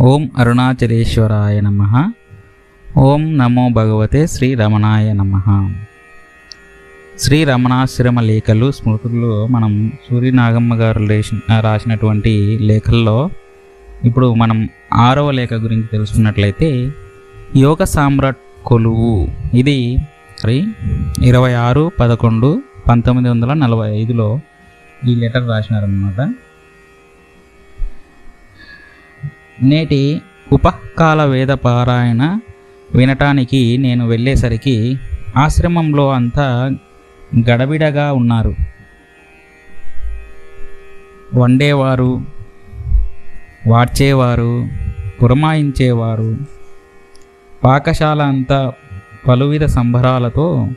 ఓం అరుణాచలేశ్వరాయ నమ. ఓం నమో భగవతే శ్రీ రమణాయ నమ. శ్రీ రమణాశ్రమ లేఖలు స్మృతుల్లో మనం సూర్యనాగమ్మ గారు రాసినటువంటి లేఖల్లో ఇప్పుడు మనం ఆరవ లేఖ గురించి తెలుసుకున్నట్లయితే యోగ సామ్రాట్ కొలువు. ఇది మరి ఇరవై ఆరు పదకొండు పంతొమ్మిది వందల నలభై ఐదులో ఈ లెటర్ రాసినారనమాట నేటి ఉపకాల వేద పారాయణ వినటానికి నేను వెళ్ళేసరికి ఆశ్రమంలో అంతా గడబిడగా ఉన్నారు. వండేవారు వాడ్చేవారు పురమాయించేవారు పాకశాల అంతా పలువిధ సంబరాలతో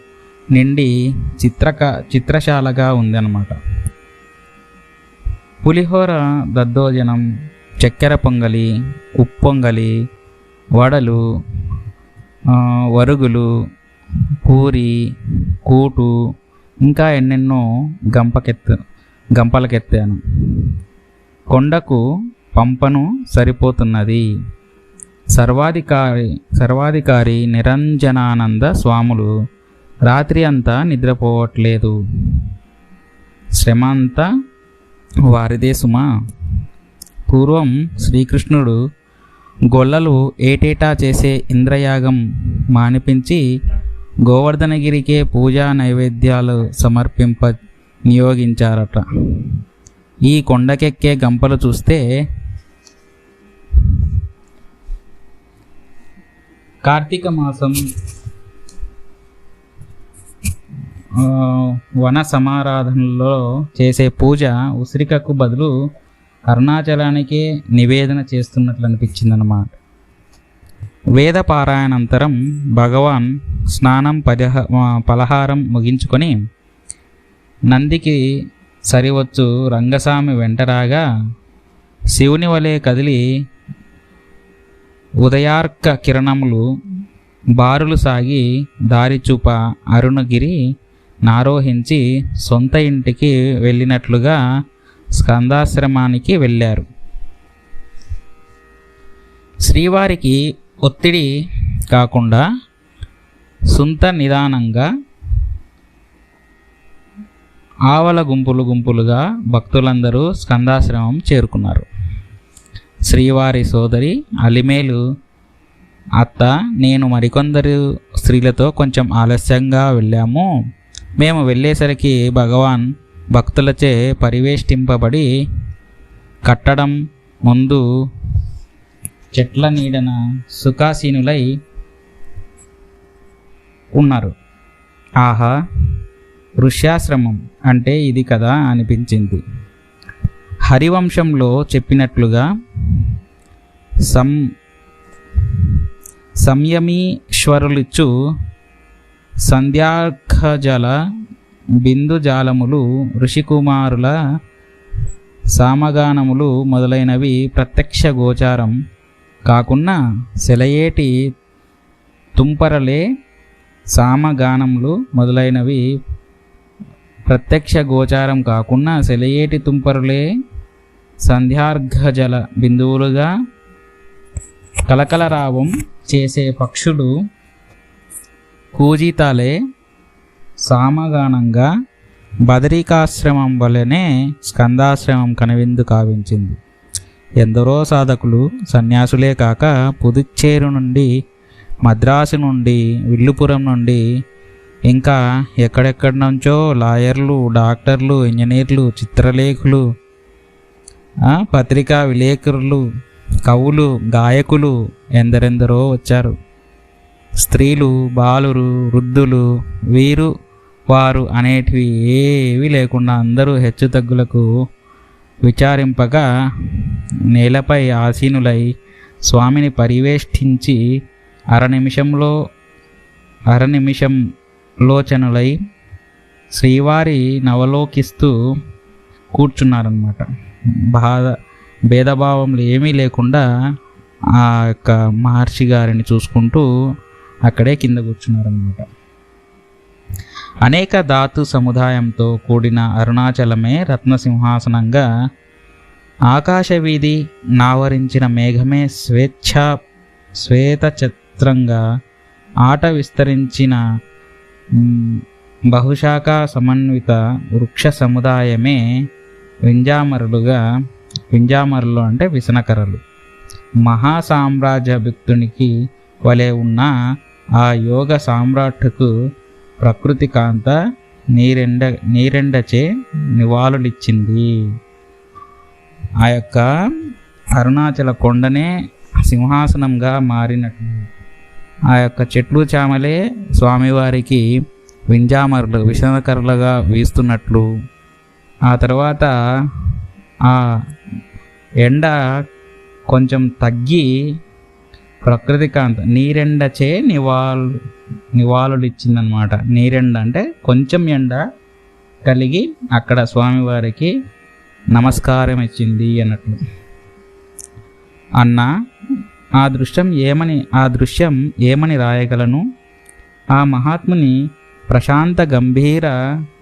నిండి చిత్రక చిత్రశాలగా ఉందన్నమాట. పులిహోర దద్దోజనం చక్కెర పొంగలి ఉప్పొంగలి వడలు వరుగులు పూరి కూటు ఇంకా ఎన్నెన్నో గంపకెత్తు గంపలకెత్తాను. కొండకు పంపను సరిపోతున్నది. సర్వాధికారి సర్వాధికారి నిరంజనానంద స్వాములు రాత్రి అంతా నిద్రపోవట్లేదు. శ్రమ అంతా వారిదే సుమా. పూర్వం శ్రీకృష్ణుడు గొల్లలు ఏటేటా చేసే ఇంద్రయాగం మానిపించి గోవర్ధనగిరికే పూజా నైవేద్యాలు సమర్పింప నియోగించారట. ఈ కొండకెక్కే గంపలు చూస్తే కార్తీక మాసం వన సమారాధనలో చేసే పూజ ఉసిరికకు బదులు అరుణాచలానికి నివేదన చేస్తున్నట్లు అనిపించిందన్నమాట. వేద పారాయణంతరం భగవాన్ స్నానం పదహ పలహారం ముగించుకొని నందికి సరివచ్చు రంగస్వామి వెంటరాగా శివుని వలె కదిలి ఉదయార్క కిరణములు బారులు సాగి దారిచూప అరుణగిరి నారోహించి సొంత ఇంటికి వెళ్ళినట్లుగా స్కందాశ్రమానికి వెళ్ళారు. శ్రీవారికి ఒత్తిడి కాకుండా సుంత నిదానంగా ఆవల గుంపులు గుంపులుగా భక్తులందరూ స్కందాశ్రమం చేరుకున్నారు. శ్రీవారి సోదరి అలిమేలు అత్త నేను మరికొందరు స్త్రీలతో కొంచెం ఆలస్యంగా వెళ్ళాము. మేము వెళ్ళేసరికి భగవాన్ భక్తులచే పరివేష్టింపబడి కట్టడం ముందు చెట్ల నీడన సుఖాసీనులై ఉన్నారు. ఆహా ఋష్యాశ్రమం అంటే ఇది కదా అనిపించింది. హరివంశంలో చెప్పినట్లుగా సం సంయమీశ్వరులిచ్చు సంధ్యాఖజల బిందుజాలములు ఋషికుమారుల సామగానములు మొదలైనవి ప్రత్యక్ష గోచారం కాకున్నా సెలయేటి తుంపరలే సామగానములు మొదలైనవి ప్రత్యక్ష గోచారం కాకుండా సెలయేటి తుంపరులే సంధ్యార్ఘజల బిందువులుగా కలకలరావం చేసే పక్షులు కూజితాలే సామగానంగా బదరికాశ్రమం వలనే స్కందాశ్రమం కనువిందు కావించింది. ఎందరో సాధకులు సన్యాసులే కాక పుదుచ్చేరు నుండి మద్రాసు నుండి విల్లుపురం నుండి ఇంకా ఎక్కడెక్కడి నుంచో లాయర్లు డాక్టర్లు ఇంజనీర్లు చిత్రలేఖులు పత్రికా విలేకరులు కవులు గాయకులు ఎందరెందరో వచ్చారు. స్త్రీలు బాలురు వృద్ధులు వీరు వారు అనేటివి ఏవి లేకుండా అందరూ హెచ్చుతగ్గులకు విచారింపగా నేలపై ఆసీనులై స్వామిని పరివేష్టించి అర నిమిషంలో అర నిమిషం లోచనులై శ్రీవారి నవలోకిస్తూ కూర్చున్నారనమాట బాధ భేదభావంలు ఏమీ లేకుండా ఆ యొక్క మహర్షి గారిని చూసుకుంటూ అక్కడే కింద కూర్చున్నారనమాట అనేక ధాతు సముదాయంతో కూడిన అరుణాచలమే రత్నసింహాసనంగా ఆకాశవీధి నావరించిన మేఘమే స్వేచ్ఛ శ్వేతచిత్రంగా ఆట విస్తరించిన బహుశాఖ సమన్విత వృక్ష సముదాయమే వింజామరులుగా వింజామరులు అంటే విసనకరలు మహాసామ్రాజ్యభుక్తునికి వలె ఉన్న ఆ యోగ సామ్రాట్కు ప్రకృతి కాంత నీరెండ నీరెండచే నివాళులిచ్చింది. ఆ యొక్క అరుణాచల కొండనే సింహాసనంగా మారినట్టు. ఆ యొక్క చెట్లు చామలే స్వామివారికి వింజామరులు విషణకరులుగా వీస్తున్నట్లు. ఆ తర్వాత ఆ ఎండ కొంచెం తగ్గి ప్రకృతి కాంత నీరెండచే నివాళు నివాళులు ఇచ్చిందనమాట నీరెండ అంటే కొంచెం ఎండ కలిగి అక్కడ స్వామివారికి నమస్కారం ఇచ్చింది అన్నట్లు అన్న ఆ దృశ్యం ఏమని ఆ దృశ్యం ఏమని రాయగలను? ఆ మహాత్ముని ప్రశాంత గంభీర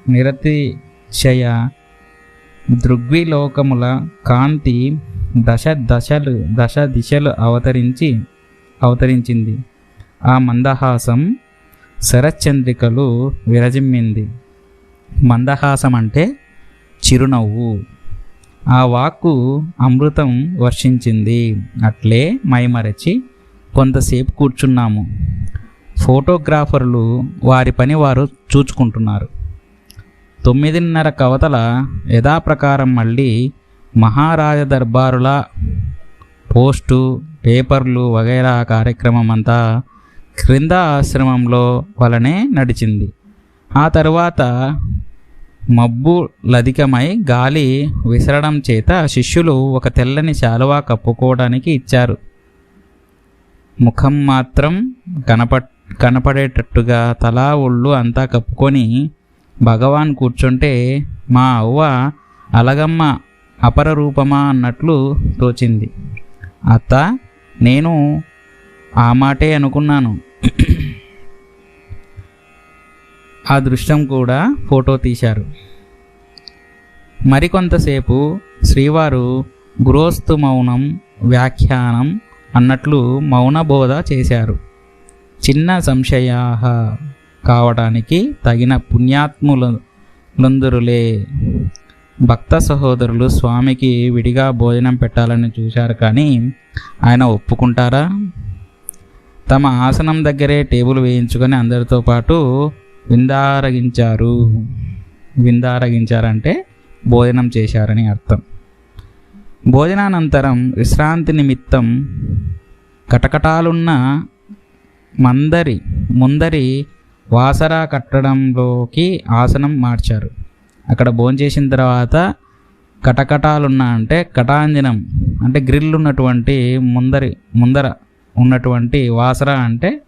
నిరతిశయ దృగ్విలోకముల కాంతి దశ దశలు దశ దిశలు అవతరించి అవతరించింది. ఆ మందహాసం శరచంద్రికలు విరజిమ్మింది. మందహాసం అంటే చిరునవ్వు. ఆ వాక్కు అమృతం వర్షించింది. అట్లే మైమరచి కొంతసేపు కూర్చున్నాము. ఫోటోగ్రాఫర్లు వారి పని వారు చూచుకుంటున్నారు. తొమ్మిదిన్నర కవతల యథాప్రకారం మళ్ళీ మహారాజ దర్బారుల పోస్టు పేపర్లు వగైరా కార్యక్రమం అంతా క్రింద ఆశ్రమంలో వలనే నడిచింది. ఆ తరువాత మబ్బు లధికమై గాలి విసరడం చేత శిష్యులు ఒక తెల్లని శాలువా కప్పుకోవడానికి ఇచ్చారు. ముఖం మాత్రం కనప కనపడేటట్టుగా తలా ఒళ్ళు అంతా కప్పుకొని భగవాన్ కూర్చుంటే మా అవ్వ అలగమ్మ అపర రూపమా అన్నట్లు తోచింది. అత్త నేను ఆ మాటే అనుకున్నాను. ఆ దృశ్యం కూడా ఫోటో తీశారు. మరికొంతసేపు శ్రీవారు గృహస్థు మౌనం వ్యాఖ్యానం అన్నట్లు మౌనబోధ చేశారు. చిన్న సంశయా కావడానికి తగిన పుణ్యాత్ములందరులే భక్త సహోదరులు స్వామికి విడిగా భోజనం పెట్టాలని చూశారు కానీ ఆయన ఒప్పుకుంటారా? తమ ఆసనం దగ్గరే టేబుల్ వేయించుకొని అందరితో పాటు విందారగించారు. విందారగించారంటే భోజనం చేశారని అర్థం. భోజనానంతరం విశ్రాంతి నిమిత్తం కటకటాలున్న మందరి ముందరి వాసరా కట్టడంలోకి ఆసనం మార్చారు. అక్కడ భోంచేసిన తర్వాత కటకటాలున్న అంటే కటాంజనం అంటే గ్రిల్ ఉన్నటువంటి ముందరి ముందర ఉన్నటువంటి వాసర అంటే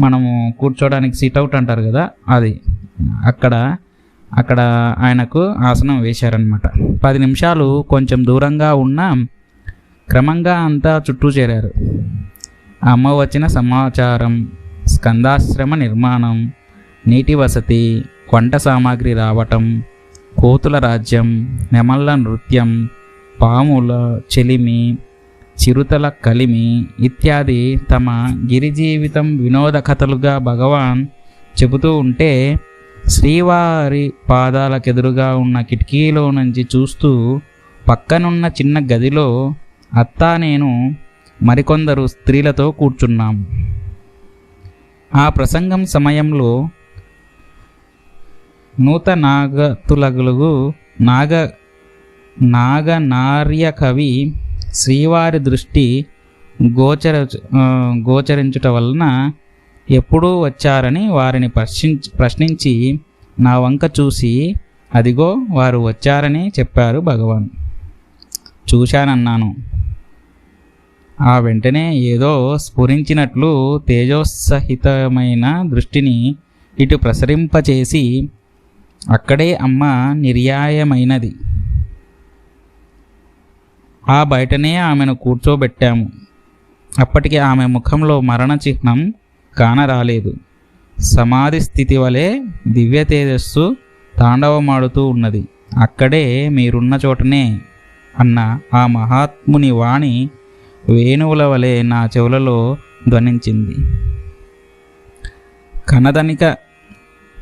మనము కూర్చోడానికి సిట్అవుట్ అంటారు కదా అది. అక్కడ అక్కడ ఆయనకు ఆసనం వేశారనమాట పది నిమిషాలు కొంచెం దూరంగా ఉన్న క్రమంగా అంతా చుట్టూ చేరారు. అమ్మ వచ్చిన సమాచారం స్కందాశ్రమ నిర్మాణం నీటి వసతి వంట సామాగ్రి రావటం కోతుల రాజ్యం నెమళ్ళ నృత్యం పాముల చెలిమి చిరుతల కలిమి ఇత్యాది తమ గిరిజీవితం వినోద కథలుగా భగవాన్ చెబుతూ ఉంటే శ్రీవారి పాదాలకెదురుగా ఉన్న కిటికీలో నుంచి చూస్తూ పక్కనున్న చిన్న గదిలో అత్తా నేను మరికొందరు స్త్రీలతో కూర్చున్నాం. ఆ ప్రసంగం సమయంలో నూత నాగతులగులుగు నాగ నాగనార్య కవి శ్రీవారి దృష్టి గోచర గోచరించుట వలన ఎప్పుడూ వచ్చారని వారిని ప్రశ్నించి ప్రశ్నించి నా వంక చూసి అదిగో వారు వచ్చారని చెప్పారు భగవాన్. చూశానన్నాను. ఆ వెంటనే ఏదో స్ఫురించినట్లు తేజోత్సహితమైన దృష్టిని ఇటు ప్రసరింపచేసి అక్కడే అమ్మ నిర్యాయమైనది. ఆ బయటనే ఆమెను కూర్చోబెట్టాము. అప్పటికి ఆమె ముఖంలో మరణ చిహ్నం కానరాలేదు. సమాధి స్థితి వలె దివ్య తేజస్సు తాండవమాడుతూ ఉన్నది. అక్కడే మీరున్న చోటనే అన్న ఆ మహాత్ముని వాణి వేణువుల వలె నా చెవులలో ధ్వనించింది. కనదనిక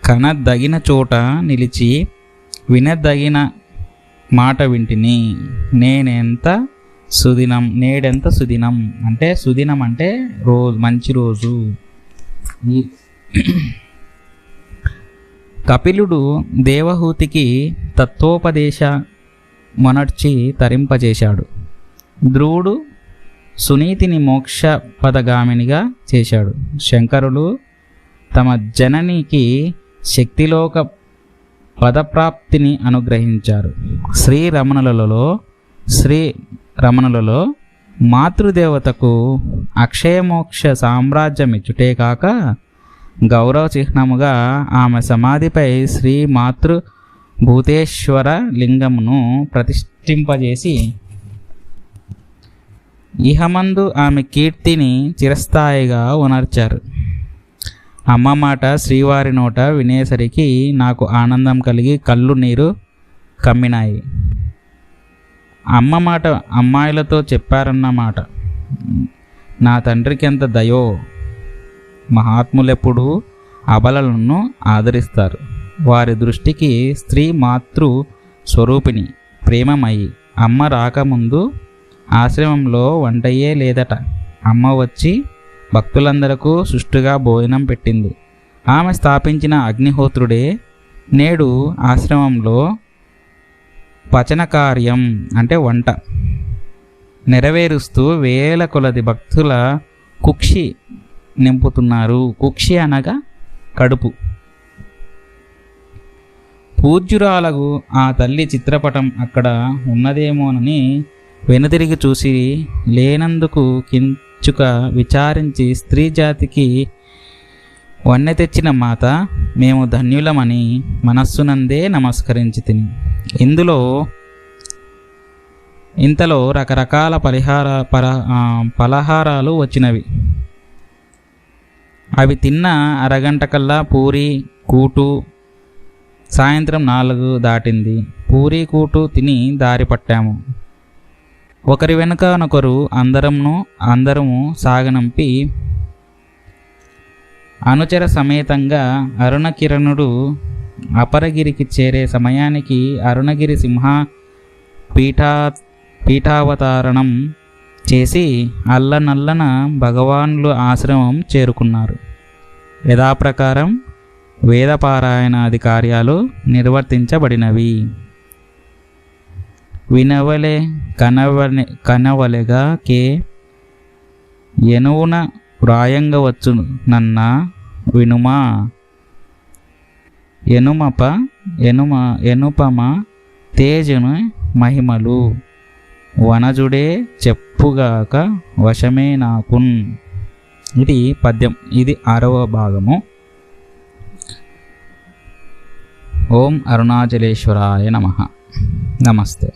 కనదగిన చోట నిలిచి వినదగిన మాట వింటిని. నేనెంత సుదినం నేడెంత సుదినం? అంటే సుదినం అంటే రోజు మంచి రోజు. కపిలుడు దేవహూతికి తత్వోపదేశ మొనర్చి తరింపజేశాడు. ధ్రువుడు సునీతిని మోక్ష పదగామినిగా చేశాడు. శంకరులు తమ జననికి శక్తిలోక పదప్రాప్తిని అనుగ్రహించారు. శ్రీ రమణులలో శ్రీ రమణులలో మాతృదేవతకు అక్షయమోక్ష సామ్రాజ్యం ఇచ్చుటే కాక గౌరవ చిహ్నముగా ఆమె సమాధిపై శ్రీ మాతృ భూతేశ్వర లింగమును ప్రతిష్ఠింపజేసి ఇహమందు ఆమె కీర్తిని చిరస్థాయిగా ఉనర్చారు. అమ్మ మాట శ్రీవారి నోట వినేసరికి నాకు ఆనందం కలిగి కళ్ళు నీరు కమ్మినాయి. అమ్మ మాట అమ్మాయిలతో చెప్పారన్నమాట నా తండ్రికి ఎంత దయో? మహాత్ములెప్పుడు అబలలను ఆదరిస్తారు. వారి దృష్టికి స్త్రీ మాతృ స్వరూపిణి ప్రేమమయ్యి అమ్మ రాకముందు ఆశ్రమంలో వంటయే లేదట. అమ్మ వచ్చి భక్తులందరకు సుష్టుగా భోజనం పెట్టింది. ఆమె స్థాపించిన అగ్నిహోత్రుడే నేడు ఆశ్రమంలో పచన కార్యం అంటే వంట నెరవేరుస్తూ వేల కొలది భక్తుల కుక్షి నింపుతున్నారు. కుక్షి అనగా కడుపు. పూజ్యురాలకు ఆ తల్లి చిత్రపటం అక్కడ ఉన్నదేమోనని వెనుతిరిగి చూసి లేనందుకు కించుక విచారించి స్త్రీ జాతికి వన్నె తెచ్చిన మాత మేము ధన్యులమని మనస్సునందే నమస్కరించి తిని. ఇందులో ఇంతలో రకరకాల పరిహార పర పలహారాలు వచ్చినవి. అవి తిన్న అరగంట కల్లా పూరి కూటు సాయంత్రం నాలుగు దాటింది. పూరి కూటు తిని దారి పట్టాము. ఒకరి వెనకనొకరు అందరమును అందరము సాగనంపి అనుచర సమేతంగా అరుణకిరణుడు అపరగిరికి చేరే సమయానికి అరుణగిరి సింహ పీఠా పీఠావతారణం చేసి అల్లనల్లన భగవానులు ఆశ్రమం చేరుకున్నారు. యథాప్రకారం వేదపారాయణాది కార్యాలు నిర్వర్తించబడినవి. వినవలే కనవలె కనవలెగా కే ఎనువున వ్రాయంగవచ్చు నన్న వినుమా ఎనుమప ఎనుమ ఎనుపమ తేజును మహిమలు వనజుడే చెప్పుగాక వశమే నాకున్ ఇది పద్యం ఇది ఆరవ భాగము ఓం అరుణాచలేశ్వరాయ నమ నమస్తే